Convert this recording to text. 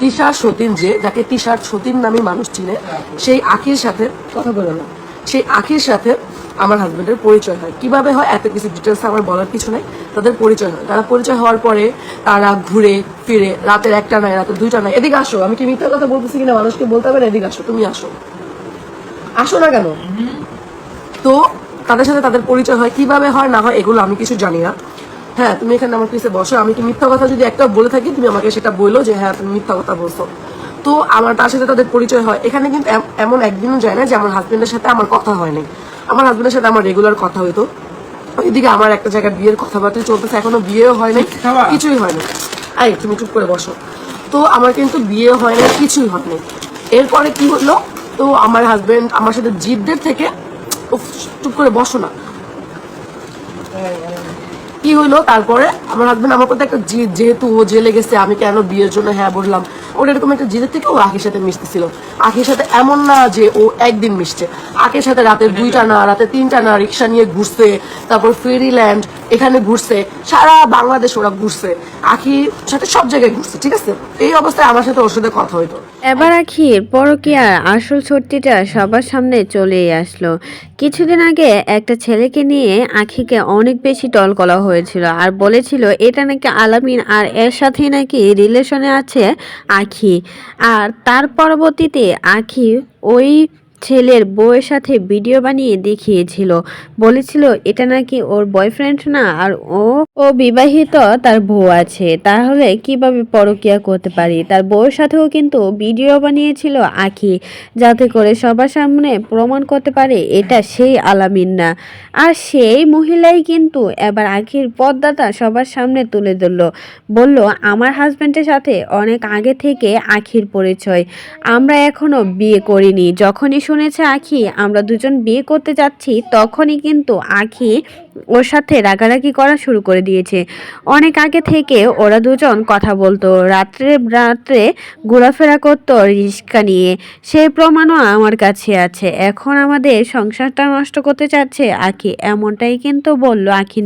তিশার সতীন যে যাকে তিশার সতীন নামে মানুষ চিনে সেই আখির সাথে কথা বলে না। সেই আখির সাথে আমার হাজব্যান্ডের পরিচয় হয়। কীভাবে হয় এত কিছু ডিটেলস আমার বলার কিছু নাই তাদের পরিচয় হয়। তারা পরিচয় হওয়ার পরে তারা ঘুরে ফিরে রাতের একটা নয় রাতের দুইটা নয় এদিকে আসো আমি কি মিথ্যা কথা বলতেছি কিনা? মানুষকে বলতে হবে না এদিকে আসো তুমি আসো। আসো না কেন? তো তাদের সাথে তাদের পরিচয় হয়। কীভাবে হয় না হয় এগুলো আমি কিছু জানি না। হ্যাঁ তুমি এখানে আমার পিছিয়ে বসো আমি কি মিথ্যা কথা যদি একটা বলে থাকি তুমি আমাকে সেটা বলল যে হ্যাঁ তুমি মিথ্যা কথা বলছো। তো আমার তার সাথে তাদের পরিচয় হয়। এখানে কিন্তু এম- এমন একদিনও যায় না যে আমার হাজবেন্ডের সাথে আমার কথা হয়নি আমার হাজবেন্ডের সাথে আমার রেগুলার কথা হইতো। এদিকে আমার একটা জায়গায় বিয়ের কথাবার্তা চলতেছে এখনও বিয়েও হয়নি কিছুই হয়নি এই তুমি চুপ করে বসো। তো আমার কিন্তু বিয়ে হয় না কিছুই হয়নি এরপরে কি হলো? তো আমার হাজবেন্ড আমার সাথে জিদ্দের থেকে চুপ করে বসো না। কি হইল? তারপরে আমার হাজবেন্ড আমার কথা যেহেতু ও জেলে গেছে, আমি কেন বিয়ের জন্য হ্যাঁ বললাম। ওর এরকম একটা জিদের থেকে ও আখির সাথে মিশতেছিল। আখির সাথে এমন না যে ও একদিন মিশছে। আখির সাথে রাতে দুইটা না, রাতে তিনটা না, রিক্সা নিয়ে ঘুরছে, তারপর ফেরিল্যান্ড, এখানে ঘুরছে, সারা বাংলাদেশ ওরা ঘুরছে। আখির সাথে সব জায়গায় ঘুরছে, ঠিক আছে? এই অবস্থায় আমার সাথে ওর সাথে কথা হইতো। এবার আখির, পরকিয়ার আসল সত্যিটা সবার সামনে চলেই আসলো। কিছুদিন আগে একটা ছেলেকে নিয়ে আখিকে অনেক বেশি টল করা হয়েছিল আর বলেছিল, এটা নাকি আলামিন আর এর সাথে নাকি রিলেশনে আছে? আখি। আর তার পরবর্তীতে আখি ওই ছেলের বউয়ের সাথে ভিডিও বানিয়ে দেখিয়েছিল। বলেছিল, এটা নাকি ওর বয়ফ্রেন্ড না, আর ও ও বিবাহিত, তার বউ আছে। তাহলে কীভাবে পরকিয়া করতে পারি? তার বউয়ের সাথেও কিন্তু ভিডিও বানিয়েছিল আখি, যাতে করে সবার সামনে প্রমাণ করতে পারে এটা সেই আলামিন না। আর সেই মহিলাই কিন্তু এবার আখির পদ্মাটা সবার সামনে তুলে ধরলো। বলল, আমার হাজব্যান্ডের সাথে অনেক আগে থেকে আখির পরিচয়। আমরা এখনও বিয়ে করিনি। যখনই শুনেছে আখি, আমরা দুজন বিয়ে করতে যাচ্ছি, তখনই কিন্তু আখি ওর সাথে রাগারাগি করা শুরু করে দিয়েছে। অনেক আগে থেকে ওরা দুজন কথা বলতো, রাত্রে রাত্রে ঘোরাফেরা করতো রিস্কা নিয়ে। সেই প্রমাণও আমার কাছে আছে। এখন আমাদের সংসারটা নষ্ট করতে চাচ্ছে আখি, এমনটাই কিন্তু বলল আখি।